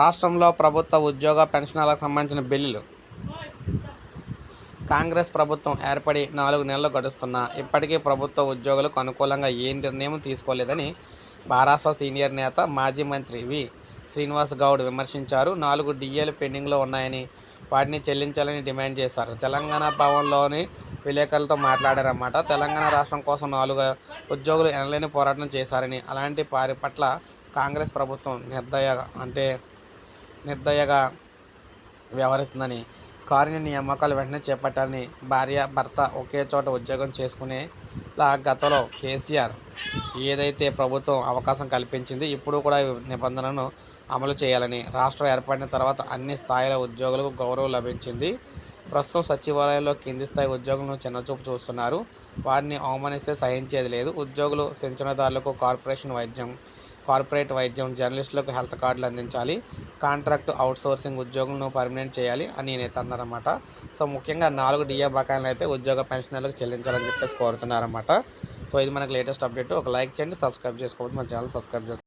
రాష్ట్రంలో ప్రభుత్వ ఉద్యోగ పెన్షన్లకు సంబంధించిన బిల్లులు. కాంగ్రెస్ ప్రభుత్వం ఏర్పడి నాలుగు నెలలు గడుస్తున్నా ఇప్పటికీ ప్రభుత్వ ఉద్యోగులకు అనుకూలంగా ఏ నిర్ణయం తీసుకోలేదని బారాస సీనియర్ నేత మాజీ మంత్రి వి. శ్రీనివాస్ గౌడ్ విమర్శించారు. నాలుగు డిఏలు పెండింగ్లో ఉన్నాయని వాటిని చెల్లించాలని డిమాండ్ చేశారు. తెలంగాణ భవన్లోని విలేకరులతో మాట్లాడారన్నమాట. తెలంగాణ రాష్ట్రం కోసం నాలుగు ఉద్యోగులు ఎనలేని పోరాటం చేశారని అలాంటి వారి పట్ల కాంగ్రెస్ ప్రభుత్వం నిర్దయ అంటే నిర్దయగా వ్యవహరిస్తుందని కారుని నియామకాలు వెంటనే చేపట్టాలని భార్య భర్త ఒకే చోట ఉద్యోగం చేసుకునేలా గతంలో కేసీఆర్ ఏదైతే ప్రభుత్వం అవకాశం కల్పించింది ఇప్పుడు కూడా నిబంధనను అమలు చేయాలని రాష్ట్రం ఏర్పడిన తర్వాత అన్ని స్థాయిల ఉద్యోగులకు గౌరవం లభించింది. ప్రస్తుతం సచివాలయంలో కింది స్థాయి ఉద్యోగులను చిన్నచూపు చూస్తున్నారు. వారిని అవమానిస్తే సహించేది లేదు. ఉద్యోగులు పింఛనుదారులకు కార్పొరేషన్ వైద్యం కార్పొరేట్ వైద్యం జర్నలిస్టులకు హెల్త్ కార్డులు అందించాలి. కాంట్రాక్ట్ అవుట్సోర్సింగ్ ఉద్యోగులను పర్మనెంట్ చేయాలి అని నేనైతే అన్నారన్నమాట. సో ముఖ్యంగా నాలుగు డిఏ బకాయిలను అయితే ఉద్యోగ పెన్షనర్లకు చెల్లించాలని చెప్పేసి కోరుతున్నారన్నమాట. సో ఇది మనకు లేటెస్ట్ అప్డేట్. ఒక లైక్ చేయండి సబ్స్క్రైబ్ చేసుకోవద్దు. మన ఛానల్ సబ్స్క్రైబ్ చేసుకోండి.